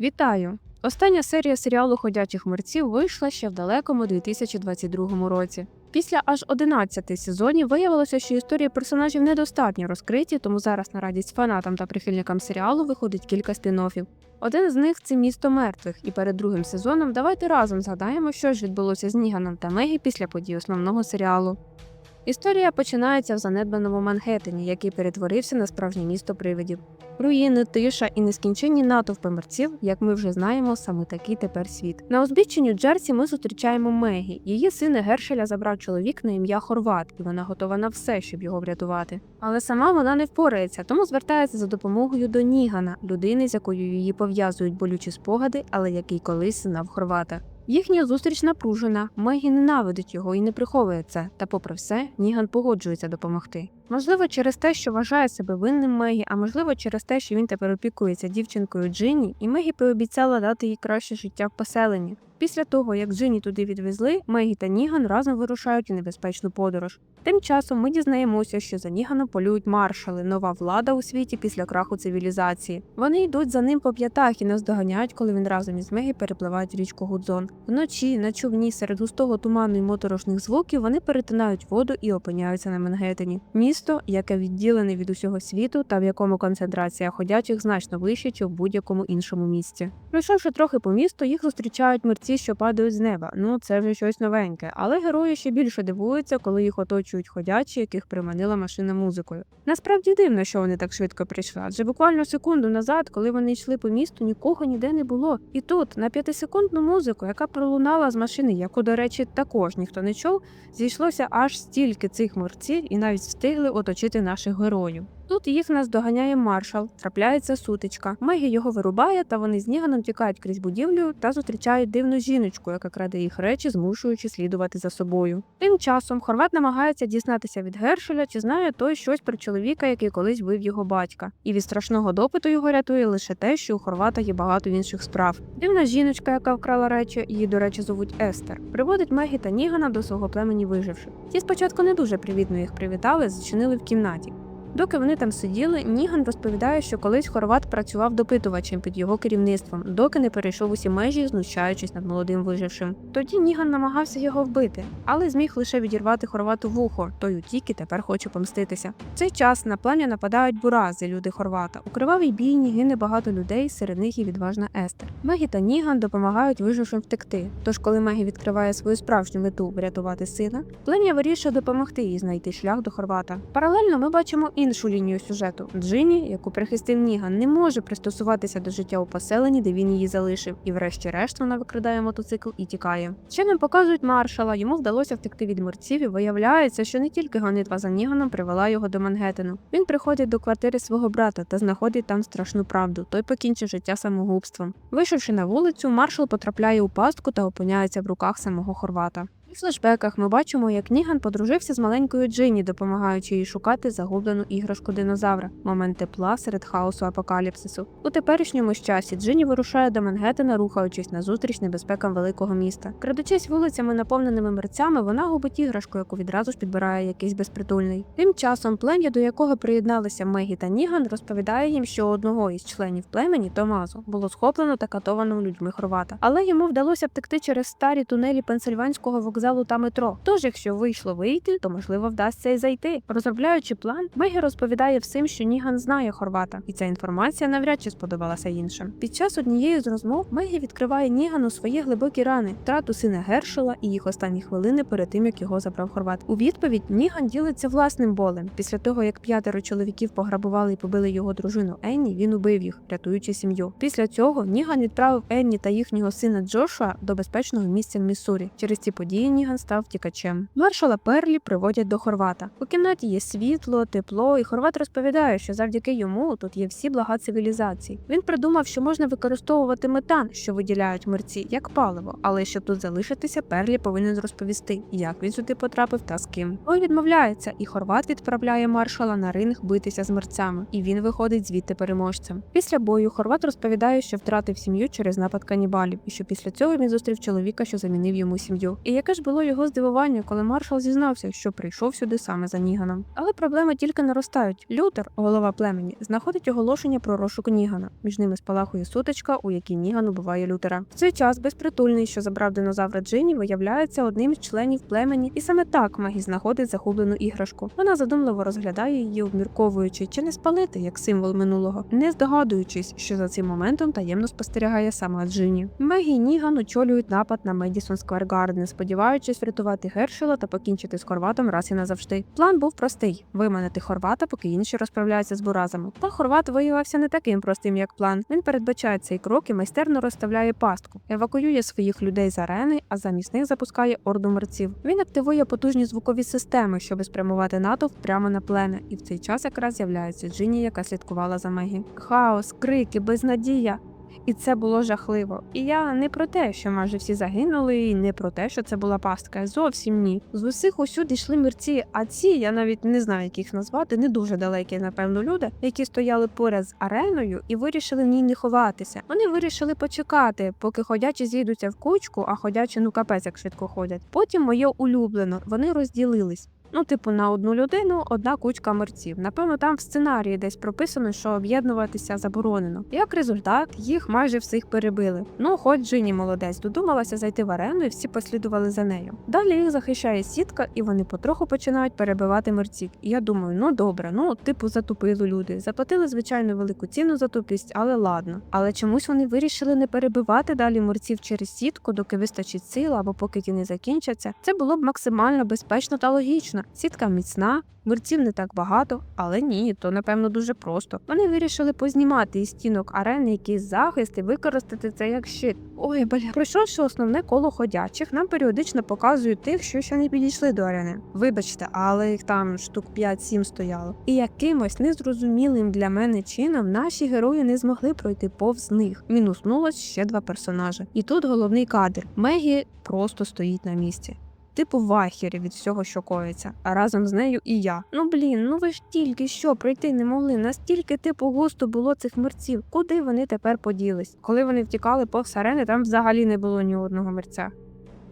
Вітаю! Остання серія серіалу Ходячих мерців вийшла ще в далекому 2022 році. Після аж 11 сезонів виявилося, що історії персонажів недостатньо розкриті, тому зараз на радість фанатам та прихильникам серіалу виходить кілька спін-оффів. Один з них це місто мертвих, і перед другим сезоном давайте разом згадаємо, що ж відбулося з Ніганом та Мегі після подій основного серіалу. Історія починається в занедбаному Манхеттені, який перетворився на справжнє місто привидів. Руїни, тиша і нескінченні натовпи мерців, як ми вже знаємо, саме такий тепер світ. На узбіччі Нью-Джерсі ми зустрічаємо Мегі. Її сина Гершеля забрав чоловік на ім'я Хорват, і вона готова на все, щоб його врятувати. Але сама вона не впорається, тому звертається за допомогою до Нігана, людини, з якою її пов'язують болючі спогади, але який колись знав Хорвата. Їхня зустріч напружена, Мегі ненавидить його і не приховує це. Та, попри все, Ніган погоджується допомогти. Можливо, через те, що вважає себе винним Мегі, а можливо, через те, що він тепер опікується дівчинкою Джині, і Мегі пообіцяла дати їй краще життя в поселенні. Після того, як Джині туди відвезли, Мегі та Ніган разом вирушають у небезпечну подорож. Тим часом ми дізнаємося, що за Ніганом полюють маршали, нова влада у світі після краху цивілізації. Вони йдуть за ним по п'ятах і наздоганяють, коли він разом із Мегі перепливають річку Гудзон. Вночі на човні серед густого туману і моторошних звуків вони перетинають воду і опиняються на Менгеттені. Місто, яке відділене від усього світу та в якому концентрація ходячих значно вища, ніж в будь-якому іншому місці. Пройшовши трохи по місту, їх зустрічають мерці, що падають з неба. Ну це вже щось новеньке. Але герої ще більше дивуються, коли їх оточують ходячі, яких приманила машина музикою. Насправді дивно, що вони так швидко прийшли, адже буквально секунду назад, коли вони йшли по місту, нікого ніде не було. І тут на п'ятисекундну музику, яка пролунала з машини, яку, до речі, також ніхто не чув, зійшлося аж стільки цих мерців і навіть встигли оточити наших героїв. Тут їх наздоганяє маршал, трапляється сутичка. Мегі його вирубає, та вони з Ніганом тікають крізь будівлю та зустрічають дивну жіночку, яка краде їх речі, змушуючи слідувати за собою. Тим часом Хорват намагається дізнатися від Гершеля, чи знає той щось про чоловіка, який колись бив його батька. І від страшного допиту його рятує лише те, що у Хорвата є багато інших справ. Дивна жіночка, яка вкрала речі, її, до речі, звуть Естер, приводить Мегі та Нігана до свого племені виживши. Ті спочатку не дуже привітно їх привітали, зачинили в кімнаті. Доки вони там сиділи, Ніган розповідає, що колись Хорват працював допитувачем під його керівництвом, доки не перейшов усі межі, знущаючись над молодим вижившим. Тоді Ніган намагався його вбити, але зміг лише відірвати Хорвату вухо. Той утік і тепер хоче помститися. В цей час на плем'я нападають бурази, люди Хорвата. У кривавій бійні гине багато людей, серед них і відважна Естер. Мегі та Ніган допомагають вижившим втекти. Тож, коли Мегі відкриває свою справжню мету врятувати сина, плем'я вирішує допомогти їй знайти шлях до Хорвата. Паралельно ми бачимо іншу лінію сюжету. Джині, яку прихистив Ніган, не може пристосуватися до життя у поселенні, де він її залишив, і врешті-решт вона викрадає мотоцикл і тікає. Ще нам показують маршала. Йому вдалося втекти від мерців, і виявляється, що не тільки гонитва за Ніганом привела його до Мангеттену. Він приходить до квартири свого брата та знаходить там страшну правду. Той покінчив життя самогубством. Вийшовши на вулицю, маршал потрапляє у пастку та опиняється в руках самого Хорвата. У флешбеках ми бачимо, як Ніган подружився з маленькою Джині, допомагаючи їй шукати загублену іграшку динозавра, момент тепла серед хаосу апокаліпсису. У теперішньому часі Джині вирушає до Мангеттена, рухаючись назустріч небезпекам великого міста. Крадучись вулицями, наповненими мерцями, вона губить іграшку, яку відразу ж підбирає якийсь безпритульний. Тим часом плем'я, до якого приєдналися Мегі та Ніган, розповідає їм, що одного із членів племені Томазу було схоплено та катовано людьми Хорвата, але йому вдалося втекти через старі тунелі пенсильванського вокзалу та метро. Тож, якщо вийшло вийти, то можливо вдасться і зайти. Розробляючи план, Мегі розповідає всім, що Ніган знає Хорвата, і ця інформація навряд чи сподобалася іншим. Під час однієї з розмов Мегі відкриває Нігану свої глибокі рани, втрату сина Гершела і їх останні хвилини перед тим, як його забрав Хорват. У відповідь Ніган ділиться власним болем. Після того, як п'ятеро чоловіків пограбували і побили його дружину Енні, він убив їх, рятуючи сім'ю. Після цього Ніган відправив Енні та їхнього сина Джошуа до безпечного місця в Міссурі. Через ці події Ніган став втікачем. Маршала Перлі приводять до Хорвата. У кімнаті є світло, тепло, і Хорват розповідає, що завдяки йому тут є всі блага цивілізації. Він придумав, що можна використовувати метан, що виділяють мерці, як паливо, але щоб тут залишитися, Перлі повинен розповісти, як він сюди потрапив та з ким. Той відмовляється, і Хорват відправляє маршала на ринг битися з мерцями, і він виходить звідти переможцем. Після бою Хорват розповідає, що втратив сім'ю через напад канібалів, і що після цього він зустрів чоловіка, що замінив йому сім'ю. І яке ж було його здивування, коли маршал зізнався, що прийшов сюди саме за Ніганом. Але проблеми тільки наростають. Лютер, голова племені, знаходить оголошення про розшук Нігана. Між ними спалахує сутичка, у якій Ніган убиває Лютера. В цей час безпритульний, що забрав динозавра Джині, виявляється одним з членів племені, і саме так Мегі знаходить загублену іграшку. Вона задумливо розглядає її, обмірковуючи, чи не спалити як символ минулого, не здогадуючись, що за цим моментом таємно спостерігає сама Джині. Мегі і Ніган очолюють напад на Медісон Сквер Гарден, сподіваючись врятувати Гершела та покінчити з Хорватом раз і назавжди. План був простий: виманити Хорвата, поки інші розправляються з буразами. Та Хорват виявився не таким простим, як план. Він передбачає цей крок і майстерно розставляє пастку, евакуює своїх людей з арени, а замість них запускає орду мерців. Він активує потужні звукові системи, щоб спрямувати натовп прямо на плем'я. І в цей час якраз з'являється Джині, яка слідкувала за Мегі. Хаос, крики, безнадія. І це було жахливо. І я не про те, що майже всі загинули, і не про те, що це була пастка. Зовсім ні. З усіх усюди йшли мерці, а ці, я навіть не знаю, як їх назвати, не дуже далекі, напевно, люди, які стояли поряд з ареною і вирішили в ній не ховатися. Вони вирішили почекати, поки ходячі зійдуться в кучку, а ходячі ну капець як швидко ходять. Потім моє улюблено, вони розділились. Ну, типу, на одну людину одна кучка мерців. Напевно, там в сценарії десь прописано, що об'єднуватися заборонено. Як результат, їх майже всіх перебили. Ну, хоч Джині молодець, додумалася зайти в арену, і всі послідували за нею. Далі їх захищає сітка, і вони потроху починають перебивати мерців. І я думаю, ну добре, ну типу затупили люди. Заплатили звичайно велику ціну за тупість, але ладно. Але чомусь вони вирішили не перебивати далі мерців через сітку, доки вистачить сил або поки ті не закінчаться. Це було б максимально безпечно та логічно. Сітка міцна, мерців не так багато, але ні, то напевно дуже просто. Вони вирішили познімати із стінок арени якийсь захист і використати це як щит. Ой, бля, пройшовши основне коло ходячих, нам періодично показують тих, що ще не підійшли до арени. Вибачте, але їх там штук 5-7 стояло. І якимось незрозумілим для мене чином наші герої не змогли пройти повз них. Мінуснулось ще два персонажі. І тут головний кадр. Мегі просто стоїть на місці. Типу в ахері від всього, що коїться, а разом з нею і я. Ну блін, ну ви ж тільки що пройти не могли. Настільки типу густо було цих мерців. Куди вони тепер поділись? Коли вони втікали повз арени, там взагалі не було ні одного мерця.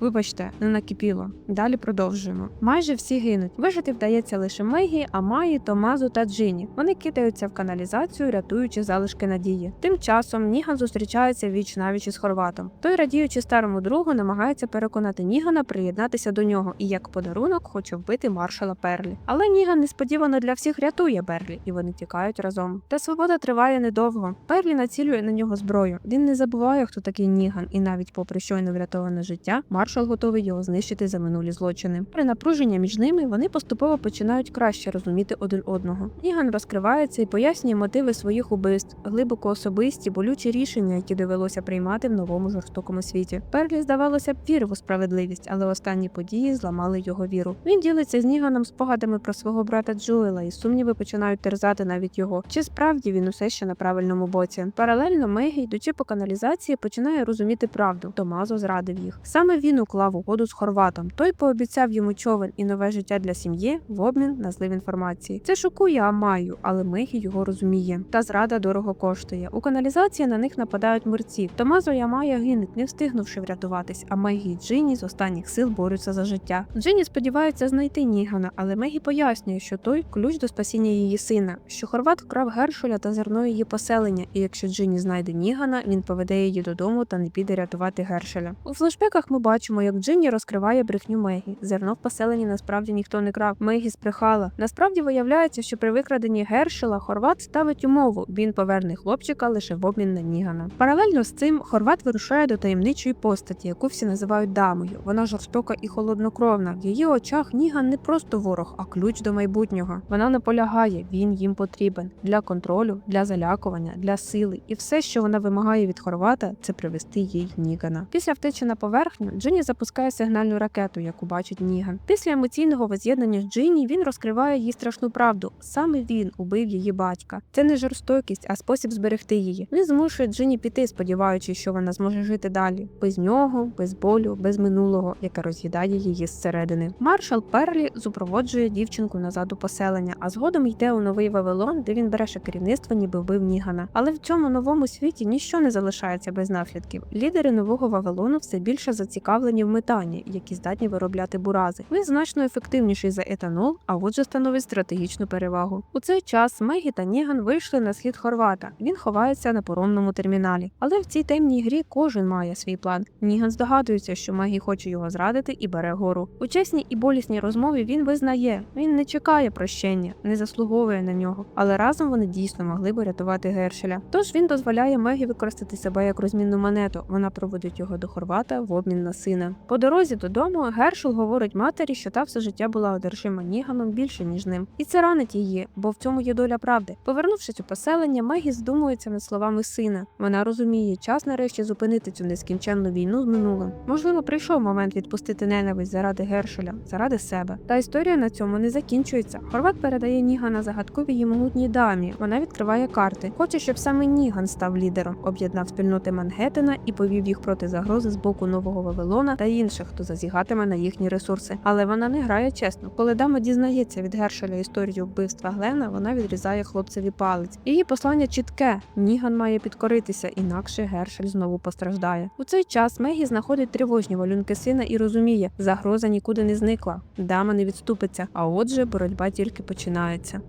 Вибачте, не накипіло. Далі продовжуємо. Майже всі гинуть. Вижити вдається лише Мегі, Амаї, Томазу та Джині. Вони кидаються в каналізацію, рятуючи залишки надії. Тим часом Ніган зустрічається віч навіч із Хорватом. Той, радіючи старому другу, намагається переконати Нігана приєднатися до нього і як подарунок хоче вбити маршала Перлі. Але Ніган несподівано для всіх рятує Берлі, і вони тікають разом. Та свобода триває недовго. Перлі націлює на нього зброю. Він не забуває, хто такий Ніган, і навіть попри щойно врятоване життя, маршал готовий його знищити за минулі злочини. При напруженні між ними вони поступово починають краще розуміти один одного. Ніган розкривається і пояснює мотиви своїх убивств, глибоко особисті, болючі рішення, які довелося приймати в новому жорстокому світі. Перлі здавалося б вірив у справедливість, але останні події зламали його віру. Він ділиться з Ніганом спогадами про свого брата Джоела, і сумніви починають терзати навіть його. Чи справді він усе ще на правильному боці? Паралельно Мегі, йдучи по каналізації, починає розуміти правду. Томазо зрадив їх. Саме він уклав угоду з Хорватом. Той пообіцяв йому човен і нове життя для сім'ї в обмін на злив інформації. Це шокує Амаю, але Мегі його розуміє. Та зрада дорого коштує. У каналізації на них нападають мерці. Томазо і Амая гинуть, не встигнувши врятуватись, а Мегі і Джині з останніх сил борються за життя. Джині сподівається знайти Нігана, але Мегі пояснює, що той ключ до спасіння її сина, що Хорват вкрав Гершеля та зерно її поселення, і якщо Джині знайде Нігана, він поведе її додому та не піде рятувати Гершеля. У флешбеках ми бачимо, як Джині розкриває брехню Мегі. Зерно в поселенні насправді ніхто не крав. Мегі збрехала. Насправді виявляється, що при викраденні Гершела Хорват ставить умову. Він поверне хлопчика лише в обмін на Нігана. Паралельно з цим Хорват вирушає до таємничої постаті, яку всі називають дамою. Вона жорстока і холоднокровна. В її очах Ніган не просто ворог, а ключ до майбутнього. Вона наполягає, він їм потрібен для контролю, для залякування, для сили. І все, що вона вимагає від Хорвата, це привести їй Нігана. Після втечі на поверхню Джині запускає сигнальну ракету, яку бачить Ніган. Після емоційного воз'єднання з Джині він розкриває їй страшну правду. Саме він убив її батька. Це не жорстокість, а спосіб зберегти її. Він змушує Джині піти, сподіваючись, що вона зможе жити далі, без нього, без болю, без минулого, яке роз'їдає її зсередини. Маршал Перлі супроводжує дівчинку назад у поселення, а згодом йде у новий Вавилон, де він береше керівництво, ніби вбив Нігана. Але в цьому новому світі ніщо не залишається без наслідків. Лідери нового Вавилону все більше зацікавлені зацікавлені в метані, які здатні виробляти бурази. Він значно ефективніший за етанол, а отже становить стратегічну перевагу. У цей час Мегі та Ніган вийшли на схід Хорвата. Він ховається на поронному терміналі. Але в цій темній грі кожен має свій план. Ніган здогадується, що Мегі хоче його зрадити і бере гору. У чесній і болісній розмові він визнає, він не чекає прощення, не заслуговує на нього. Але разом вони дійсно могли б рятувати Гершеля. Тож він дозволяє Мегі використати себе як розмінну монету. Вона проводить його до Хорвата в обмін на сина. По дорозі додому Гершел говорить матері, що та все життя була одержима Ніганом більше ніж ним, і це ранить її, бо в цьому є доля правди. Повернувшись у поселення, Мегі здумується над словами сина. Вона розуміє, час нарешті зупинити цю нескінченну війну з минулим. Можливо, прийшов момент відпустити ненависть заради Гершеля, заради себе. Та історія на цьому не закінчується. Хорват передає Нігана загадковій і могутній дамі. Вона відкриває карти. Хоче, щоб саме Ніган став лідером, об'єднав спільноти Мангеттена і повів їх проти загрози з боку нового Вавилона та інших, хто зазігатиме на їхні ресурси. Але вона не грає чесно. Коли дама дізнається від Гершеля історію вбивства Глена, вона відрізає хлопцеві палець. Її послання чітке: Ніган має підкоритися, інакше Гершель знову постраждає. У цей час Мегі знаходить тривожні малюнки сина і розуміє, загроза нікуди не зникла. Дама не відступиться, а отже, боротьба тільки починається.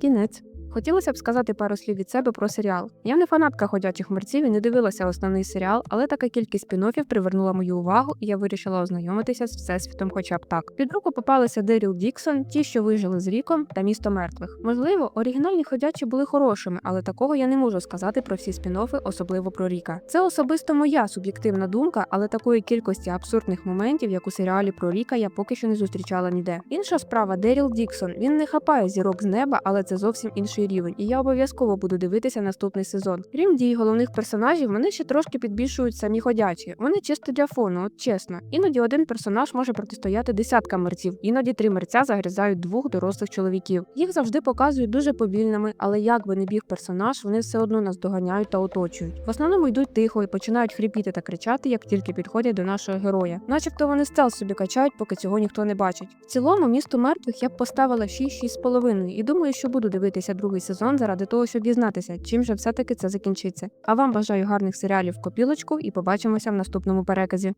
Кінець. Хотілося б сказати пару слів від себе про серіал. Я не фанатка ходячих мерців і не дивилася основний серіал, але така кількість спін-оффів привернула мою увагу, і я вирішила ознайомитися з всесвітом, хоча б так. Під руку попалися Деріл Діксон, ті, що вижили з ріком, та місто мертвих. Можливо, оригінальні ходячі були хорошими, але такого я не можу сказати про всі спін-оффи, особливо про Ріка. Це особисто моя суб'єктивна думка, але такої кількості абсурдних моментів, як у серіалі про Ріка, я поки що не зустрічала ніде. Інша справа Деріл Діксон. Він не хапає зірок з неба, але це зовсім інший рівень, і я обов'язково буду дивитися наступний сезон. Крім дій головних персонажів, вони ще трошки підбільшують самі ходячі. Вони чисто для фону, от чесно. Іноді один персонаж може протистояти десяткам мерців, іноді три мерця загризають двох дорослих чоловіків. Їх завжди показують дуже повільними, але як би не біг персонаж, вони все одно нас доганяють та оточують. В основному йдуть тихо і починають хрипіти та кричати, як тільки підходять до нашого героя. Начебто вони стел собі качають, поки цього ніхто не бачить. В цілому, місто мертвих я б поставила 6-6,5 і думаю, що буду дивитися другий сезон заради того, щоб дізнатися, чим же все таки це закінчиться. А вам бажаю гарних серіалів копілочку і побачимося в наступному переказі.